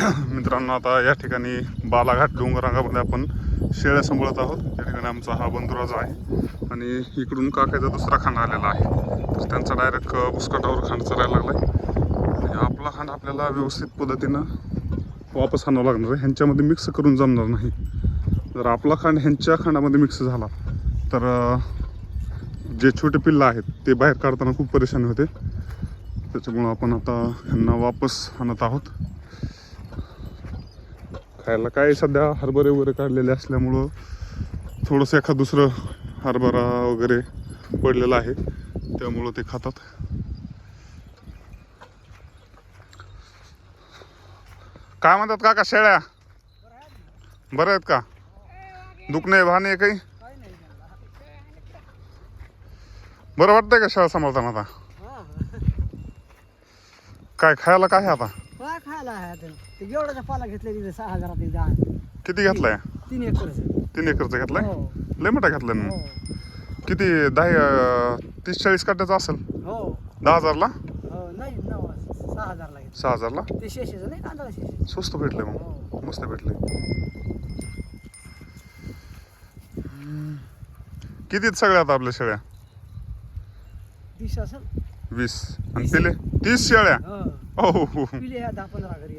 मित्रांनो आता या ठिकाणी बालाघाट डोंगरांगामध्ये आपण शेळ्या सांभाळत आहोत. या ठिकाणी आमचा हा बंधुराजा आहे. आणि इकडून काकाचा दुसरा खांड आलेला आहे. तर त्यांचा डायरेक्ट बुसकाटावर खांड चरायला लागला आहे आणि आपला खांड आपल्याला व्यवस्थित पद्धतीनं वापस आणावं लागणार आहे. ह्यांच्यामध्ये मिक्स करून जमणार नाही. जर आपला खांड ह्यांच्या खांडामध्ये मिक्स झाला तर जे छोटे पिल्लं आहेत ते बाहेर काढताना खूप परेशानी होते. त्याच्यामुळं आपण आता ह्यांना वापस आणत आहोत. खायला. काय सध्या हरभरे वगैरे काढलेले असल्यामुळं थोडंसं एखाद दुसरं हरभरा वगैरे पडलेलं आहे. त्यामुळं ते खातात. काय म्हणतात काका शेळ्या? बरं आहेत का? दुखणे भाने काही? बरं वाटतंय का शेळ्या सांभाळताना आता? काय खायला काय आहे आता? खायला आहे आता. ते गेवडाचा पाला घेतला तिथे सहा हजारात किती घेतलाय? तीन एकर तीन एकरचा घेतलाय? हो. लय मोठा घेतलाय ना? हो. मग. किती दहा अं, तीस चाळीस काट्याचा असेल? हो. दहा हजारला? हो नाही नऊ सहा हजारला घेतलं सहा हजारला? ते शेषेचं नाही स्वस्त भेटले मग. हो. मस्त भेटले किती सगळ्या आता आपल्या शेळ्या? असेल. वीस. आणि पिले तीस शेळ्या. हो. हो हो. पिले ह्या दहा पंधरा घरी